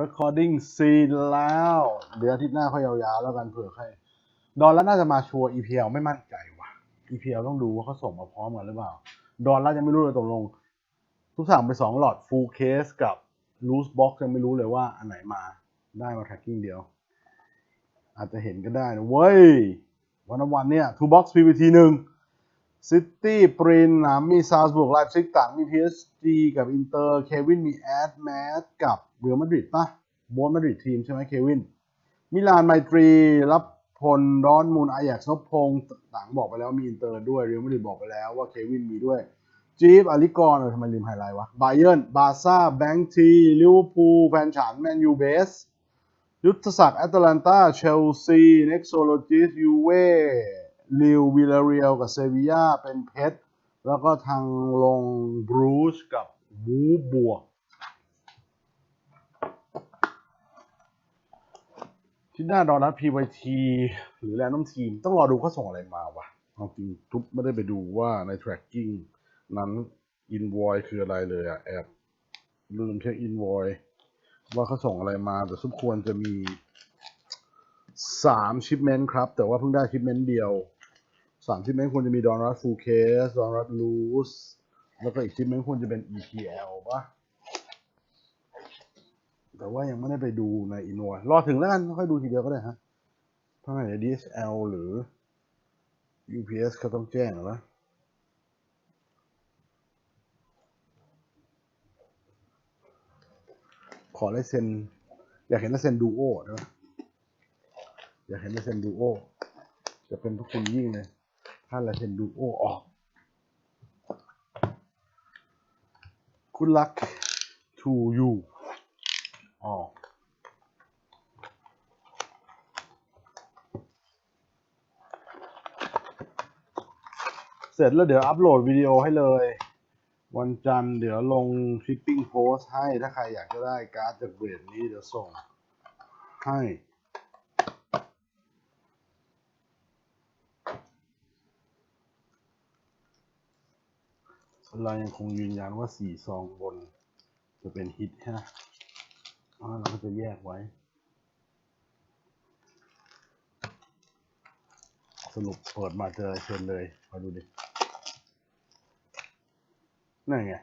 recording scene แล้ว เดี๋ยวอาทิตย์หน้าค่อยยาวๆ แล้วกันเผื่อใคร ดอนแล้วน่าจะมาชัวร์ EPL ไม่มั่นใจว่ะ EPL ต้องดูว่าเขาส่งมาพร้อมกันหรือเปล่า ดอนแล้วยังไม่รู้เลยตกลง ทุกสั่งไปสองหลอด full case กับ loose box ยังไม่รู้เลยว่าอันไหนมาได้มา tracking เดียว อาจจะเห็นก็ได้นะเว้ยวันวันเนี่ย two box PPT หนึ่ง ซิตี้ปรินนะมีซาสบุกไลฟ์ซิกต่างมี PSG กับอินเตอร์เควินมีแอดแมสกับเรอัลมาดริดปะโบนมาดริดทีมใช่ไหมเควิน มิลานไมตรี รับพลดอนมูลอายักนพพงศ์ต่างบอกไปแล้วมีอินเตอร์ด้วยเรอัลมาดริดบอกไปแล้วว่าเควินมีด้วยจีฟอาริกอนเออทำไมลืมไฮไลท์วะไบเย r ร์นบาซ่าแบงค์ทีลิเวอร์พูลแฟนฉันแมนยูเบสยุทธศักดิ์แอตแลนตาเชลซีเน็กโซโลจิสยูเว่ ลิววิลาเรียลกับเซบียาเป็นเพชรแล้วก็ทางลงบรูซกับบูบวก ที่หน้าดอนัทพีวทีหรือแลนด์น้ำทีม ต้องรอดูเขาส่งอะไรมาวะเอาจริงทุบไม่ได้ไปดูว่าใน tracking นั้น invoice คืออะไรเลยอะแอบลืมเช็ค invoice ว่าเขาส่งอะไรมา แต่สุดควรจะมีสามชิปเมนต์ครับ แต่ว่าเพิ่งได้ชิปเมนต์เดียว สามชิปเมนต์ควรจะมีดอนรัสฟูเคสดอนรัสลูสแล้วก็อีกชิปเมนต์ควรจะเป็น EPL ปะแต่ว่ายังไม่ได้ไปดูในอินโวรอถึงแล้วกันค่อยดูทีเดียวก็ได้ฮะถ้าไหน DSL หรือ UPS เขาต้องแจ้งเหรอขอลายเซ็น อยากเห็นลายเซ็นดูโอนะอยากเห็นลายเซ็นดูโอจะเป็นพระคุณยิ่งเลย ถ้าลาเซ็นดูโอออกคุณลัก to you ออกเสร็จแล้วเดี๋ยวอัปโหลดวิดีโอให้เลย วันจันทร์เดี๋ยวลงชิปปิ้งโพสให้ ถ้าใครอยากจะได้การ์ดจากเบรดนี้เดี๋ยวส่งให้ เรายังคงยืนยันว่าสี่ซองบน จะเป็นฮิตฮะเราก็จะแยกไว้ สรุปเปิดมาเจอเชิญเลย มาดูดิ นั่นไง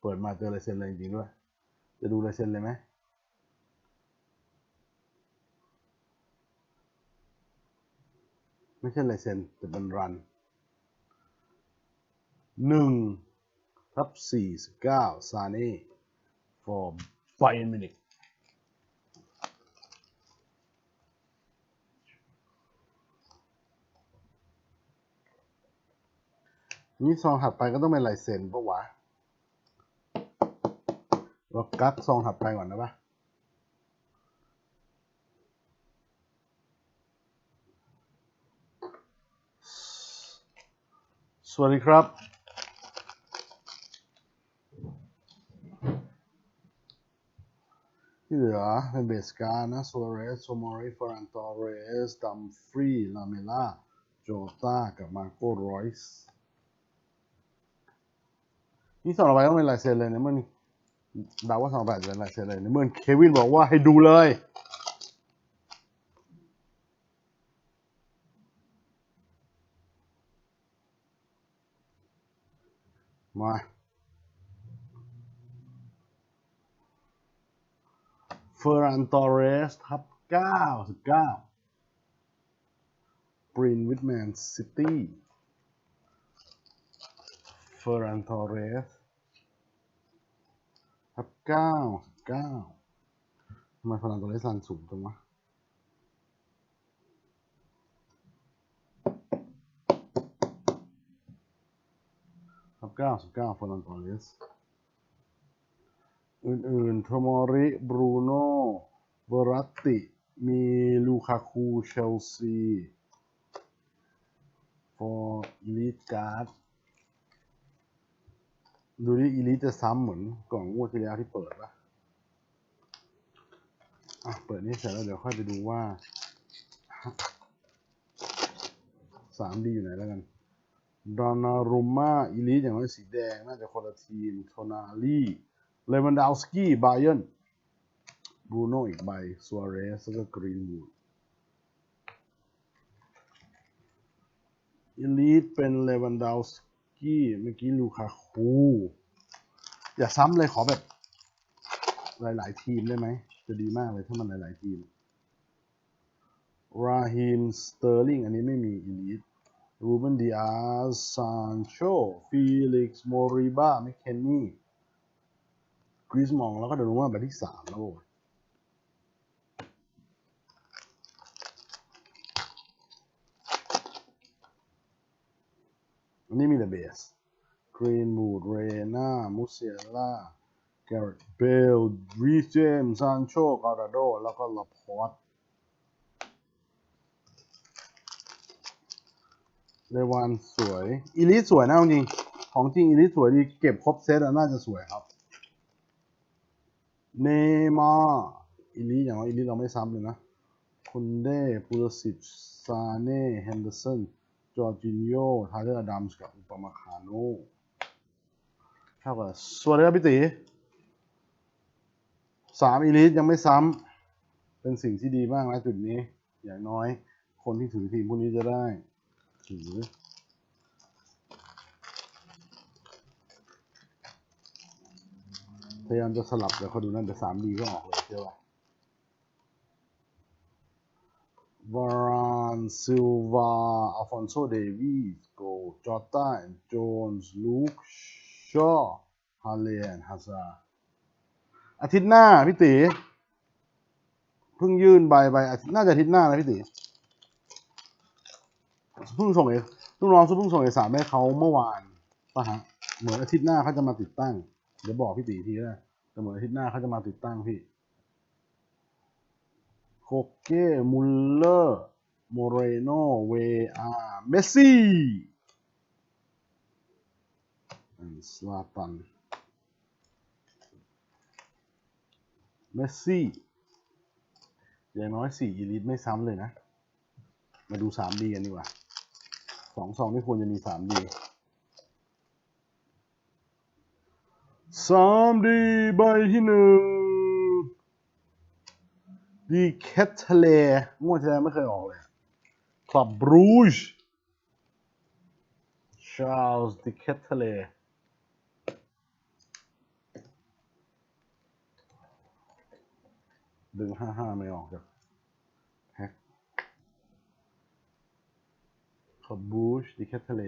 เปิดมาเจอลายเซ็นเลยจริงด้วย จะดูลายเซ็นเลยไหมไม่ใช่ลายเซ็นแต่เป็นรันหนึ่ง ทับสี่สิบเก้าซาเน่ for Bayern Munich นี่ซองถัดไปก็ต้องเป็นลายเซ็นปะวะเรากักซองถัดไปก่อนนะปะสวัสดีครับ ที่เห ลือเป็นเบสการ์นะโซเรสโซมอริฟรานตอเรสดัมฟรีลาเมล่าโจตากับมาโกรอยส์นี่สองต่อไปต้องเป็นลายเซ็นเลยนะเมื่อเดาว่าสองต่อไปจะเป็นลายเซ็นเลยนะเมื่อเควินบอกว่าให้ดูเลยมา เฟอร์ันตอเรสทับเก้าสิบเก้าปรินวิทแมนซิตี้ เฟอร์ันตอเรสทับเก้าเก้าทำไมเฟอร์ันตอเรสรันสูงจังวะทับเก้าสิบเก้าเฟอร์ันตอเรส อื่นๆโทโมริ บรูโน่เวอรัตติ มีลูคาคู เชลซีฟอร์ลีดการ์ดดูดิอีลิจะซ้ำเหมือนกล่องงวดที่แล้วที่เปิดปะอะ เปิดนี่เสร็จแล้วเดี๋ยวค่อยไปดูว่าสามดีอยู่ไหนแล้วกันดอนารุมมาอีลิอย่างน้อยสีแดง น่าจะคนละทีมโทนาลี เลวันดาวสกี้บาเยนบรูโน่อีกใบซัวเรสแล้วก็กรีนวูดอีลีทเป็นเลวันดาวสกี้เมื่อกี้ลูคาคูอย่าซ้ำเลยขอแบบ หลาย ๆ ทีมได้ไหม จะดีมากเลยถ้ามันหลาย ๆ ทีมราฮิมสเตอร์ลิงอันนี้ไม่มีอีลิทรูเบนดิอาสซานโชฟีลิกซ์โมริบาแมคเคนนี่ กริสมองแล้วก็เดนว่าแบที่สามแล้วโว้ยอันนี้มีแต่เบสกรีนวูดเรน่ามูเซียล่าแกรตเบลรีเจมซานโชกา r าโด แล้วก็ลาพอร์ตเลวานสวย อีลิสสวยนะเอาจริง ของจริงอีลิสสวยดี เก็บครบเซตอะน่าจะสวยครับ เนมาร์อีลิสอย่างน้อยอีลิสเราไม่ซ้ำเลยนะคุณเด้ปูรสิตซาเน่แฮนเดอร์สันจอร์จินโยไทเลอร์ดัมส์กับอุปมาคาโนเท่ากับสวัสดีครับพี่ตีสามอีลิสยังไม่ซ้ำเป็นสิ่งที่ดีมากนะจุดนี้ อย่างน้อยคนที่ถือทีมพวกนี้จะได้ถือ ยายามจะสลับแต่เขาดูนั่นแต่สามดีก็ออกเลยใช่ป่ะวารานซิลวาอัลฟอนโซเดวิสโกจอร์ตานโจนส์ลูคชอฮาเลนฮัซาอาทิตย์หน้า พี่ตีเพิ่งยื่นใบไปอาทิตย์น่าจะอาทิตย์หน้านะพี่ตีเพิ่งส่งเอกลูกน้องเพิ่งส่งเอกสารให้เขาเมื่อวานป่ะฮะเหมือนอาทิตย์หน้าเขาจะมาติดตั้ง เดี๋ยวบอกพี่ตีทีนะแต่เหมือนอาทิตย์หน้าเขาจะมาติดตั้งพี่โคเก้มุลเลอร์โมเรโนเวอาเมสซี่สลาตันเมสซี่อย่างน้อยสี่อีลิทไม่ซ้ำเลยนะ มาดูสามดีกันดีกว่าสองสองนี่ควรจะมีสามดี สามดีใบที่หนึ่งดีแคทเทเลงวดที่แล้วไม่เคยออกเลยคลับบรูชชาร์ลส์ดีแคทเทเลดึงห้าห้าไม่ออกจากแพ็คคลับบรูชดีแคทเทเล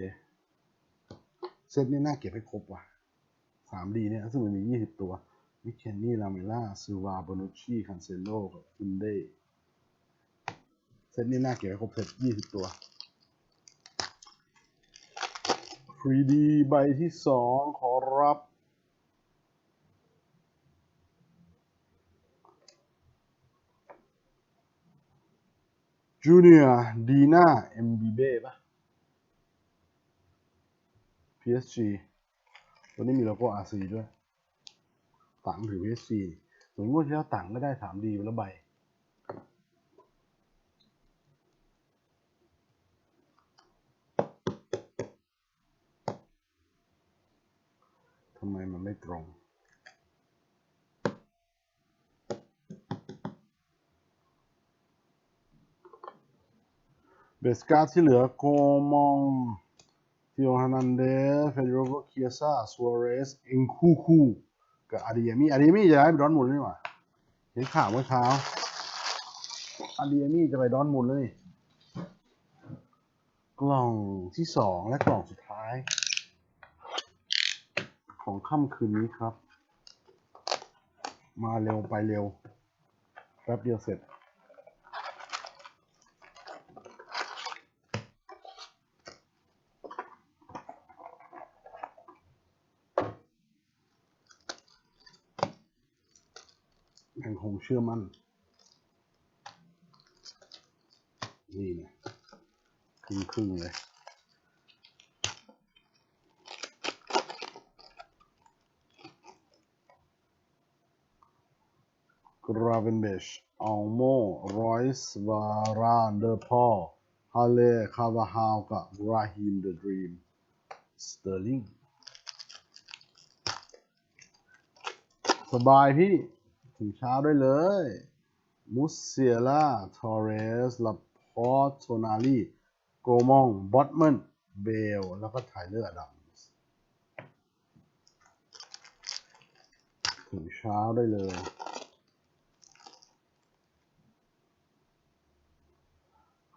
เซตนี้น่าเก็บให้ครบว่ะ สามดีเนี่ยซึ่งมันมียี่สิบตัวมิเคนนี่ลาเมล่าซิลวาโบนุชีคันเซโลกับอุนเดเซตนี้น่าเก็บให้ครบเซตยี่สิบตัวฟรีดีใบที่สองขอรับ จูเนียร์ดีน่าเอ็มบีเบ้ปะ PSG ตัวนี้มีโลโก้ RC ด้วยตังถือ PSG สมมติที่แล้วตังก็ได้ 3D ไปแล้วใบ ทำไมมันไม่ตรงเบสการ์ดที่เหลือโกมอง ทิโอฮานันเดสเฟเดโรโกเคียซาซัวเรสเอ็นคูคูกับอาดิเอมี่อาดิเอมี่จะได้ไปดอนมุนแล้วนี่หว่าเห็นข่าวเมื่อเช้าอาดิเอมี่จะไปดอนมุนแล้วนี่กล่องที่สองและกล่องสุดท้าย ของค่ำคืนนี้ครับ มาเร็วไปเร็วแป๊บเดียวเสร็จ ยังคง เชื่อมั่น นี่นะครึ่งครึ่งเลย กราเวนเบชอัลโมรอยส์วารานเดอร์พอลฮาเลคาวาฮาวกับราฮิมเดอะดรีมสเตอร์ลิงสบายพี่ ถึงเช้าได้เลยมุสเซียล่าทอเรสลาพอร์โทนาลีโกมองบอตเมนเบล แล้วก็ไทเลอร์อดัมส์ถึงเช้าได้เลย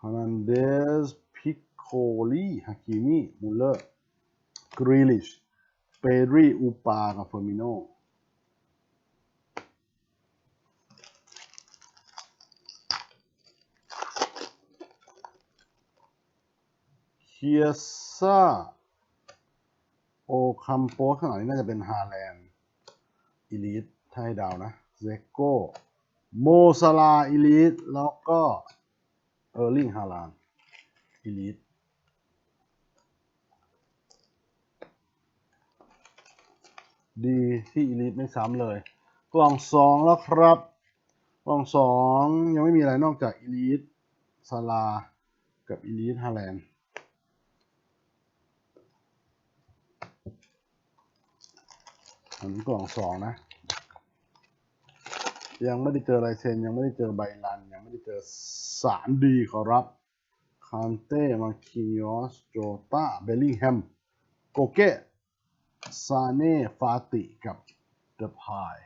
ฮานันเดสพิกโคลีฮากิมิมูเลอร์กริลิชเปรีอูปากับเฟอร์มิโน คียซ่าโอคัมโปสข้างหลังนี้น่าจะเป็นฮาแลนด์อีลิทถ้าให้ดาวนะเซโก้โมซาลาอีลิทแล้วก็เออร์ลิงฮาลานอีลิทดีที่อีลิทไม่ซ้ำเลย กล่องสองแล้วครับ กล่องสองยังไม่มีอะไรนอกจากอีลิทซาลา กับอีลิทฮาแลนด์ อันนี้กล่องสองนะ ยังไม่ได้เจอลายเซ็นยังไม่ได้เจอใบรัน ยังไม่ได้เจอสารดีขอรับคานเต้มาคินยอสโจตาเบลลิงแฮมโกเกะซาเน่ฟาติกับเดอะพาย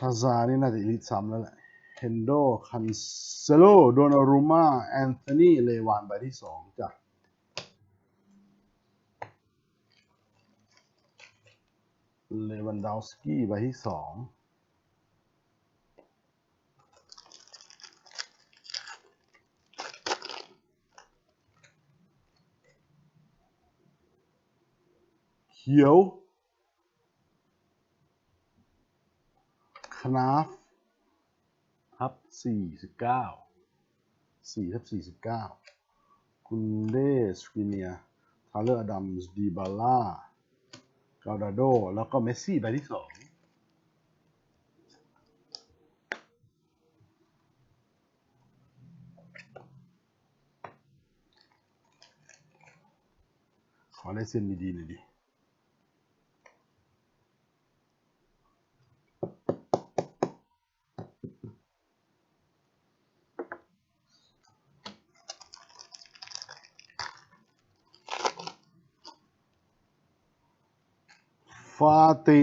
ฮาซานี่น่าจะอีลิทซ้ำแล้วแหละเฮนโดคันเซโลโดนารูมาแอนโทนีเลวานใบที่สองจ้ะเลวันดาวสกี้ใบที่สองเขียว คนาฟทับสี่สิบเก้าสี่ทับสี่สิบเก้ากุนเดสกิเนียทาเลอร์อดัมส์ดีบาล่ากาดาโด แล้วก็เมสซี่ใบที่สองขอได้เส้นดีๆหน่อยดิ ฟาติ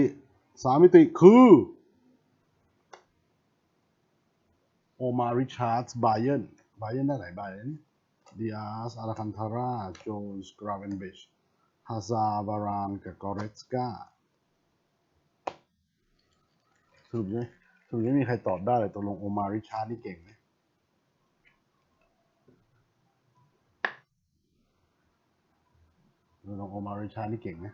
สามิติคือโอมาริชาร์ดส์ไบเยนไบเยนได้หลายใบเลยนี่ดิอาสอาราคันทาราโจนส์กราเวนบิชฮาซาบารานกับกอเรสกาสรุปยังสรุปยังไม่มีใครตอบได้เลยตกลงโอมาริชาร์ดนี่เก่งไหมตกลงโอมาริชาร์ดนี่เก่งไหม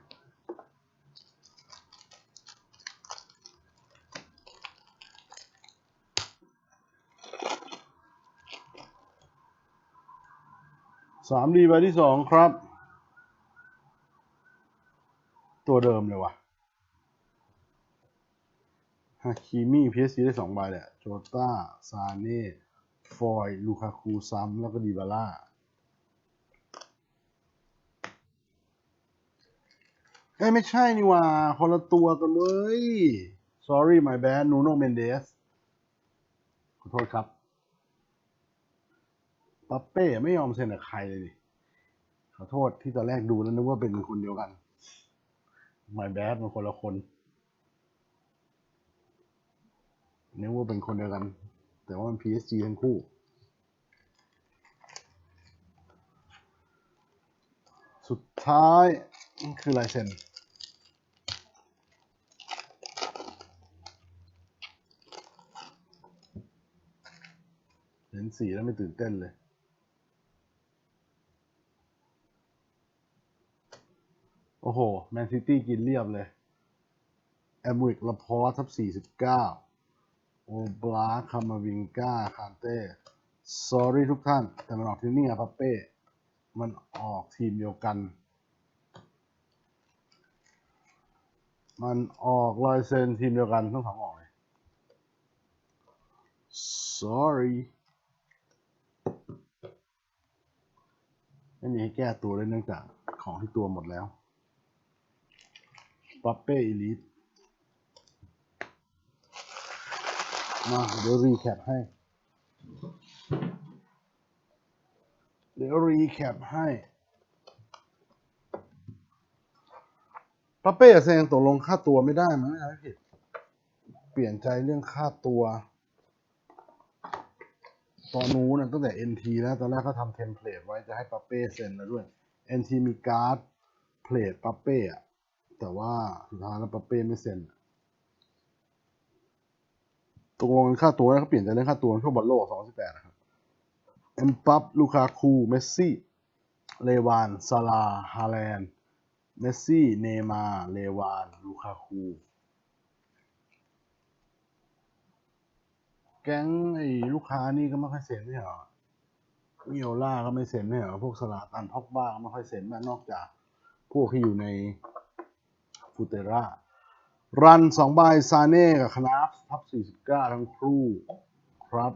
สามดีใบที่สองครับ ตัวเดิมเลยว่ะฮาคิมี่พีเอสซีได้สองใบแหละโจต้า ซาเน่ ฟอยลูคาคูซ้ำแล้วก็ดีบาร่าเอ้ไม่ใช่นี่ว่าคนละตัวกันเว้ย sorry my bad นูโนเมนเดสขอโทษครับ ปัปเป้ไม่ยอมเซ็นกับใครเลยดิขอโทษที่ตอนแรกดูแล้วนึกว่าเป็นคนเดียวกัน My bad มันคนละคนนึกว่าเป็นคนเดียวกัน แต่ว่ามัน PSG ทั้งคู่สุดท้ายคือลายเซ็นเห็นสีแล้วไม่ตื่นเต้นเลย โอ้โห แมนซิตี้กินเรียบเลย แอมวิกลาพอทับ49โอบลาคามาวิงกาคานเต้สอรี่ทุกท่าน แต่มันออกที่นี่อะพัปเป้ มันออกทีมเดียวกัน มันออกลายเซ็นทีมเดียวกันทั้งสองออกเลย sorry ไม่มีให้แก้ตัวเลยเนื่องจากของที่ตัวหมดแล้ว ปัปเป้อีลิทมาเดี๋ยวรีแคปให้ เดี๋ยวรีแคปให้ปัปเป้เซงตกลงค่าตัวไม่ได้มั้งไม่ผิด เปลี่ยนใจเรื่องค่าตัวตอนนู้นตั้งแต่ NT แล้วตอนแรกเขาทำเทมเพลตไว้จะให้ปัปเป้เซ็นแล้วด้วย NT มีการ์ดเพลทปัปเป้อะ แต่ว่าสุดท้ายแล้วปัปเป้ไม่เซ็นตกลงกันค่าตัวแล้วเขาเปลี่ยนใจเรื่องค่าตัวช่วงบอลโลก 2018 นะครับเอ็มปัปลูคาคู เมสซี่ เลวาน ซาลา ฮาแลน เมสซี่ เนมา เลวาน ลูคาคู แก๊งไอ้ลูกค้านี่ก็ไม่ค่อยเซ็นไม่ใช่เหรอมิโอล่าก็ไม่เซ็นไม่ใช่เหรอพวกสลาตันพ็อกบ้าก็ไม่ค่อยเซ็นแม้นอกจากพวกที่อยู่ใน ฟูเตรา รันสองใบซาเน่กับคนาฟทับสี่สิบเก้าทั้งคู่ครับ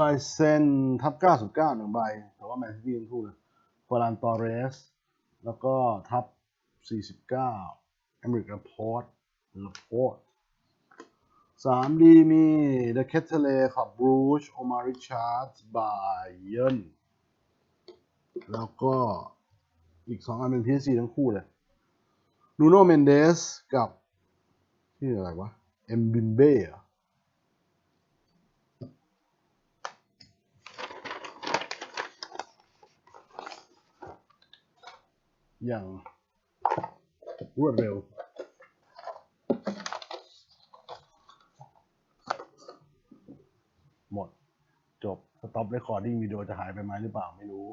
ลายเซนทับเก้าสิบเก้าหนึ่งใบ แต่ว่าแมนซิตี้ทั้งคู่เลยฟอรันตอเรส แล้วก็ทับสี่สิบเก้าเอเมริกาพอร์ตลโพดสามดีมีเดอะแคทเทเลขับบรูชโอมาริชาร์ดบายเยน แล้วก็อีกสองอันเป็นพีซีทั้งคู่เลยนูโนเมนเดสกับที่ออะไรวะ เอ็มบิมเบ้เหรออย่างรวดเร็ว หมด จบ สต็อปเรคคอร์ดิ้งวิดีโอจะหายไปไหมหรือเปล่า ไม่รู้